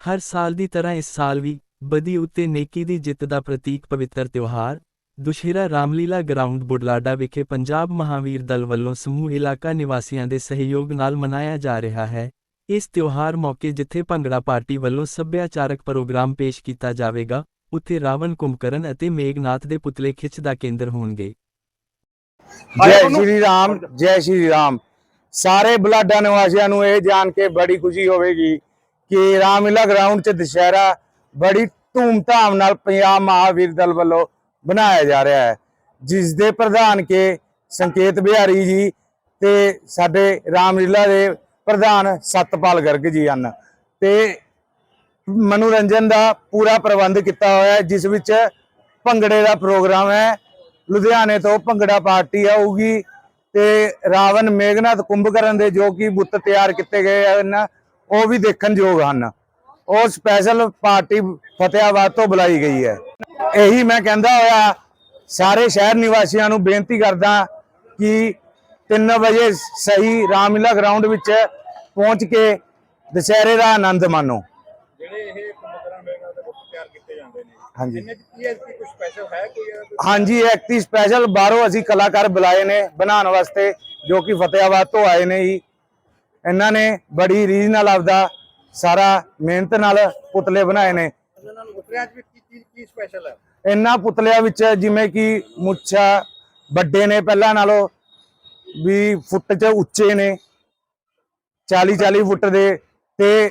ਹਰ ਸਾਲ ਦੀ ਤਰ੍ਹਾਂ ਇਸ ਸਾਲ ਵੀ ਬਦੀ ਉੱਤੇ ਨੇਕੀ ਦੀ ਜਿੱਤ ਦਾ ਪ੍ਰਤੀਕ ਪਵਿੱਤਰ ਤਿਉਹਾਰ ਦੁਸ਼ਹਿਰਾ ਰਾਮਲੀਲਾ ਗਰਾਊਂਡ ਬੁਢਲਾਡਾ ਵਿਖੇ ਪੰਜਾਬ ਮਹਾਵੀਰ ਦਲ ਵੱਲੋਂ ਸਮੂਹ ਇਲਾਕਾ ਨਿਵਾਸੀਆਂ ਦੇ ਸਹਿਯੋਗ ਨਾਲ ਮਨਾਇਆ ਜਾ ਰਿਹਾ ਹੈ। ਇਸ ਤਿਉਹਾਰ ਮੌਕੇ ਜਿੱਥੇ ਭੰਗੜਾ ਪਾਰਟੀ ਵੱਲੋਂ ਸੱਭਿਆਚਾਰਕ ਪ੍ਰੋਗਰਾਮ ਪੇਸ਼ ਕੀਤਾ ਜਾਵੇਗਾ ਉੱਥੇ ਰਾਵਣ ਕੁੰਭਕਰਨ ਅਤੇ ਮੇਘਨਾਥ ਦੇ ਪੁਤਲੇ ਖਿੱਚ ਦਾ ਕੇਂਦਰ ਹੋਣਗੇ। ਜੈ ਸ਼੍ਰੀ ਰਾਮ ਜੈ ਸ਼੍ਰੀ ਰਾਮ ਸਾਰੇ ਬਲਾਡਾ ਨਿਵਾਸੀਆਂ ਨੂੰ ਇਹ ਜਾਣ ਕੇ ਬੜੀ ਖੁਸ਼ੀ ਹੋਵੇਗੀ ਕਿ ਰਾਮਲੀਲਾ ਗਰਾਊਂਡ 'ਚ ਦੁਸ਼ਹਿਰਾ ਬੜੀ ਧੂਮ-ਧਾਮ ਨਾਲ ਪੰਜਾਬ ਮਹਾਵੀਰ ਦਲ ਵੱਲੋਂ ਬਣਾਇਆ ਜਾ ਰਿਹਾ ਹੈ। ਜਿਸ ਦੇ ਪ੍ਰਧਾਨ ਕੇ ਸੰਕੇਤ ਬਿਹਾਰੀ ਜੀ ਤੇ ਸਾਡੇ ਰਾਮਲੀਲਾ ਦੇ ਪ੍ਰਧਾਨ ਸਤਪਾਲ ਗਰਗ ਜੀ ਹਨ ਤੇ ਮਨੋਰੰਜਨ ਦਾ ਪੂਰਾ ਪ੍ਰਬੰਧ ਕੀਤਾ ਹੋਇਆ ਹੈ, ਜਿਸ ਵਿੱਚ ਭੰਗੜੇ ਦਾ ਪ੍ਰੋਗਰਾਮ ਹੈ, ਲੁਧਿਆਣੇ ਤੋਂ ਭੰਗੜਾ ਪਾਰਟੀ ਆਊਗੀ ਤੇ ਰਾਵਣ ਮੇਘਨਾਥ ਕੁੰਭਕਰਨ ਦੇ ਜੋ ਕਿ ਬੁੱਤ ਤਿਆਰ ਕੀਤੇ ਗਏ ਹਨ ਉਹ ਵੀ ਦੇਖਣ ਯੋਗ ਹਨ। ਉਹ ਸਪੈਸ਼ਲ ਪਾਰਟੀ ਫਤਿਆਬਾਦ ਤੋਂ ਬੁਲਾਈ ਗਈ ਹੈ। ਇਹੀ ਮੈਂ ਕਹਿੰਦਾ ਹੋਇਆ ਸਾਰੇ ਸ਼ਹਿਰ ਨਿਵਾਸੀਆਂ ਨੂੰ ਬੇਨਤੀ ਕਰਦਾ ਕਿ 3 ਵਜੇ ਸਹੀ ਰਾਮਲੀਲਾ ਗਰਾਊਂਡ ਵਿੱਚ ਪਹੁੰਚ ਕੇ ਦੁਸ਼ਹਿਰੇ ਦਾ ਆਨੰਦ ਮਾਣੋ। ਜਿਹੜੇ ਇਹ ਕੁੰਭਕਰਨ ਮੇਗਾ ਦੇ ਬੁੱਕ ਤਿਆਰ ਕੀਤੇ ਜਾਂਦੇ ਨੇ। ਹਾਂਜੀ। ਹੈ ਕੁਝ ਸਪੈਸ਼ਲ ਹੈ ਕੋਈ? ਹਾਂਜੀ ਐਕਟੀ ਸਪੈਸ਼ਲ ਬਾਹਰੋਂ ਅਸੀਂ ਕਲਾਕਾਰ ਬੁਲਾਏ ਨੇ ਬਣਾਉਣ ਵਾਸਤੇ ਜੋ ਕਿ ਫਤਿਆਬਾਦ ਤੋਂ ਆਏ ਨੇ ਜੀ। ਇਹਨਾਂ ਨੇ ਬੜੀ ਰੀਝ ਨਾਲ ਆਪਦਾ ਸਾਰਾ ਮਿਹਨਤ ਨਾਲ ਪੁਤਲੇ ਬਣਾਏ ਨੇ। ਇਹਨਾਂ ਪੁਤਲਿਆਂ ਵਿੱਚ ਜਿਵੇਂ ਕਿ ਮੁੱਛਾ ਵੱਡੇ ਨੇ ਪਹਿਲਾਂ ਨਾਲੋਂ ਵੀ ਫੁੱਟ 'ਚ ਉੱਚੇ ਨੇ। 40 40 ਫੁੱਟ ਦੇ ਤੇ